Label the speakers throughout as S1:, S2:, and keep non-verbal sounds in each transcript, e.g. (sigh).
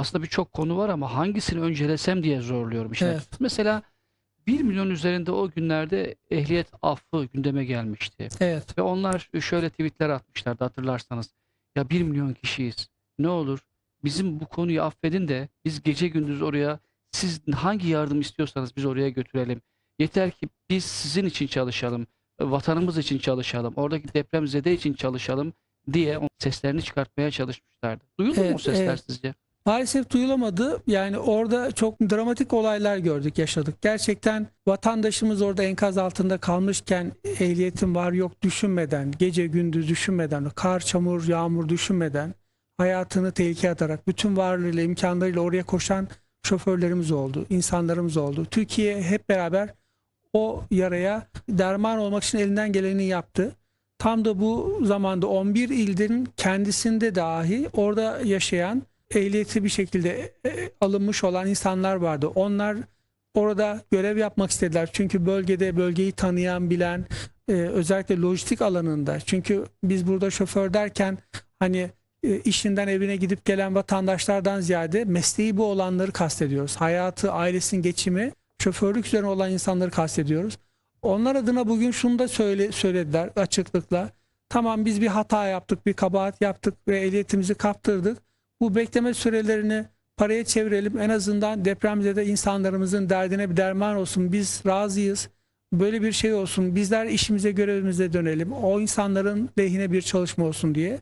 S1: aslında birçok konu var ama hangisini öncelesem diye zorluyorum işte.
S2: Evet.
S1: Mesela 1 milyon üzerinde o günlerde ehliyet affı gündeme gelmişti.
S2: Evet.
S1: Ve onlar şöyle tweetler atmışlardı hatırlarsanız. Ya 1 milyon kişiyiz. Ne olur bizim bu konuyu affedin de biz gece gündüz oraya siz hangi yardım istiyorsanız biz oraya götürelim. Yeter ki biz sizin için çalışalım. Vatanımız için çalışalım. Oradaki depremzede için çalışalım diye seslerini çıkartmaya çalışmışlardı. Duyuldu mu o
S2: Evet,
S1: sesler
S2: evet.
S1: sizce?
S2: Maalesef duyulamadı. Yani orada çok dramatik olaylar gördük, yaşadık. Gerçekten vatandaşımız orada enkaz altında kalmışken ehliyetim var yok düşünmeden, gece gündüz düşünmeden, kar, çamur, yağmur düşünmeden hayatını tehlikeye atarak bütün varlığıyla, imkanlarıyla oraya koşan şoförlerimiz oldu, insanlarımız oldu. Türkiye hep beraber o yaraya derman olmak için elinden geleni yaptı. Tam da bu zamanda 11 ilin kendisinde dahi orada yaşayan ehliyeti bir şekilde e, alınmış olan insanlar vardı. Onlar orada görev yapmak istediler. Çünkü bölgede bölgeyi tanıyan, bilen e, özellikle lojistik alanında. Çünkü biz burada şoför derken hani e, işinden evine gidip gelen vatandaşlardan ziyade mesleği bu olanları kastediyoruz. Hayatı, ailesinin geçimi, şoförlük üzerine olan insanları kastediyoruz. Onlar adına bugün şunu da söyle, söylediler açıklıkla. Tamam biz bir hata yaptık, bir kabahat yaptık ve ehliyetimizi kaptırdık. Bu bekleme sürelerini paraya çevirelim. En azından depremzede insanlarımızın derdine bir derman olsun. Biz razıyız. Böyle bir şey olsun. Bizler işimize görevimize dönelim. O insanların lehine bir çalışma olsun diye.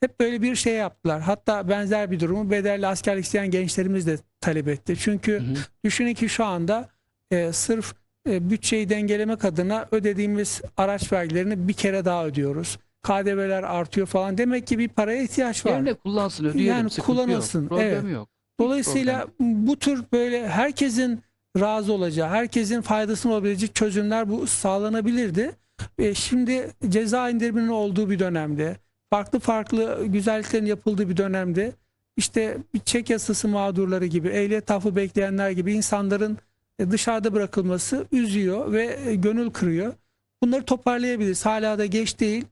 S2: Hep böyle bir şey yaptılar. Hatta benzer bir durumu bedelli askerlik isteyen gençlerimiz de talep etti. Çünkü
S1: Hı hı.
S2: düşünün ki şu anda e, sırf e, bütçeyi dengelemek adına ödediğimiz araç vergilerini bir kere daha ödüyoruz. KDV'ler artıyor falan. Demek ki bir paraya ihtiyaç var.
S1: Yerine kullansın ödeyelim.
S2: Yani
S1: sıkıntı yok,
S2: kullanılsın,
S1: Problem
S2: evet.
S1: yok.
S2: Dolayısıyla bu tür böyle herkesin razı olacağı, herkesin faydasını olabilecek çözümler bu sağlanabilirdi. E, şimdi ceza indiriminin olduğu bir dönemde, farklı farklı güzelliklerin yapıldığı bir dönemde işte bir çek yasası mağdurları gibi, ehliyet affı bekleyenler gibi insanların e, dışarıda bırakılması üzüyor ve e, gönül kırıyor. Bunları toparlayabiliriz. Hala da geç değil.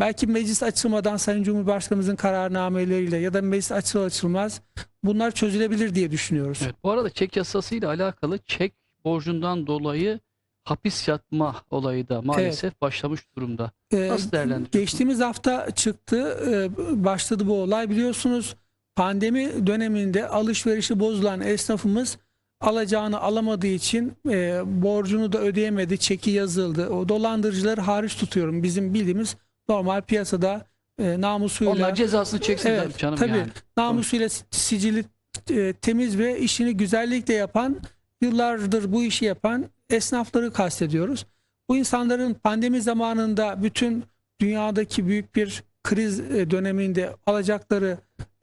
S2: Belki meclis açılmadan Sayın Cumhurbaşkanımızın kararnameleriyle ya da meclis açılır açılmaz bunlar çözülebilir diye düşünüyoruz.
S1: Evet, bu arada çek yasasıyla alakalı çek borcundan dolayı hapis yatma olayı da maalesef başlamış durumda.
S2: Ee,
S1: Nasıl değerlendiriyorsunuz?
S2: Geçtiğimiz hafta çıktı, e, başladı bu olay. Biliyorsunuz pandemi döneminde alışverişi bozulan esnafımız alacağını alamadığı için e, borcunu da ödeyemedi, çeki yazıldı. O dolandırıcıları hariç tutuyorum. Bizim bildiğimiz normal piyasada e, namusuyla
S1: Onlar cezasını çeksinler
S2: Evet,
S1: canım
S2: tabii.
S1: yani.
S2: namusuyla sicili e, temiz ve işini güzellikle yapan yıllardır bu işi yapan esnafları kastediyoruz. Bu insanların pandemi zamanında bütün dünyadaki büyük bir kriz e, döneminde alacakları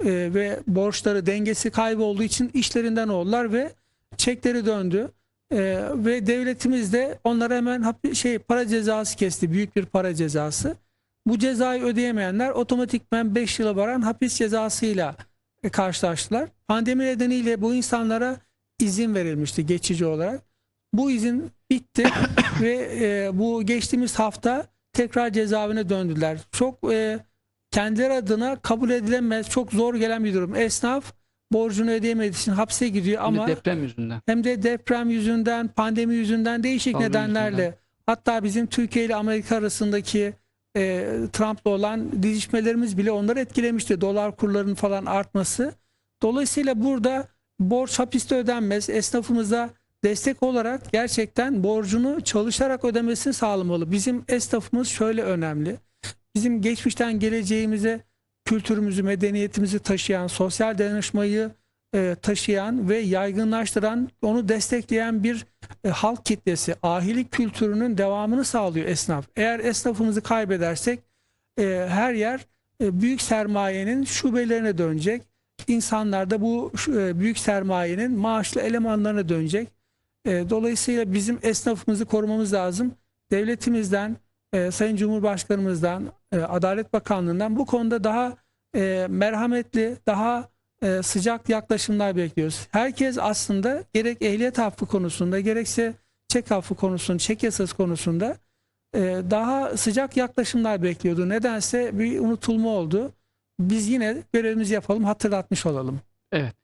S2: e, ve borçları dengesi kaybolduğu için işlerinden oldular ve çekleri döndü. E, ve devletimiz de onlara hemen şey para cezası kesti. Büyük bir para cezası. Bu cezayı ödeyemeyenler otomatikmen 5 yıla varan hapis cezasıyla karşılaştılar. Pandemi nedeniyle bu insanlara izin verilmişti geçici olarak. Bu izin bitti (coughs) ve e, bu geçtiğimiz hafta tekrar cezaevine döndüler. Çok e, kendileri adına kabul edilemez, çok zor gelen bir durum. Esnaf borcunu ödeyemediği için hapse gidiyor
S1: Yine
S2: ama
S1: deprem yüzünden.
S2: hem de deprem yüzünden, pandemi yüzünden değişik
S1: Salgın
S2: nedenlerle
S1: yüzünden.
S2: hatta bizim Türkiye ile Amerika arasındaki e, Trump'la olan dizişmelerimiz bile onları etkilemişti. Dolar kurlarının falan artması. Dolayısıyla burada borç hapiste ödenmez. Esnafımıza destek olarak gerçekten borcunu çalışarak ödemesini sağlamalı. Bizim esnafımız şöyle önemli. Bizim geçmişten geleceğimize kültürümüzü, medeniyetimizi taşıyan, sosyal dayanışmayı e, taşıyan ve yaygınlaştıran, onu destekleyen bir e, halk kitlesi, ahilik kültürünün devamını sağlıyor esnaf. Eğer esnafımızı kaybedersek e, her yer büyük sermayenin şubelerine dönecek. İnsanlar da bu büyük sermayenin maaşlı elemanlarına dönecek. Dolayısıyla bizim esnafımızı korumamız lazım. Devletimizden, Sayın Cumhurbaşkanımızdan, Adalet Bakanlığı'ndan bu konuda daha merhametli, daha e, sıcak yaklaşımlar bekliyoruz. Herkes aslında gerek ehliyet affı konusunda gerekse çek affı konusunda, çek yasası konusunda e, daha sıcak yaklaşımlar bekliyordu. Nedense bir unutulma oldu. Biz yine görevimizi yapalım, hatırlatmış olalım.
S1: Evet.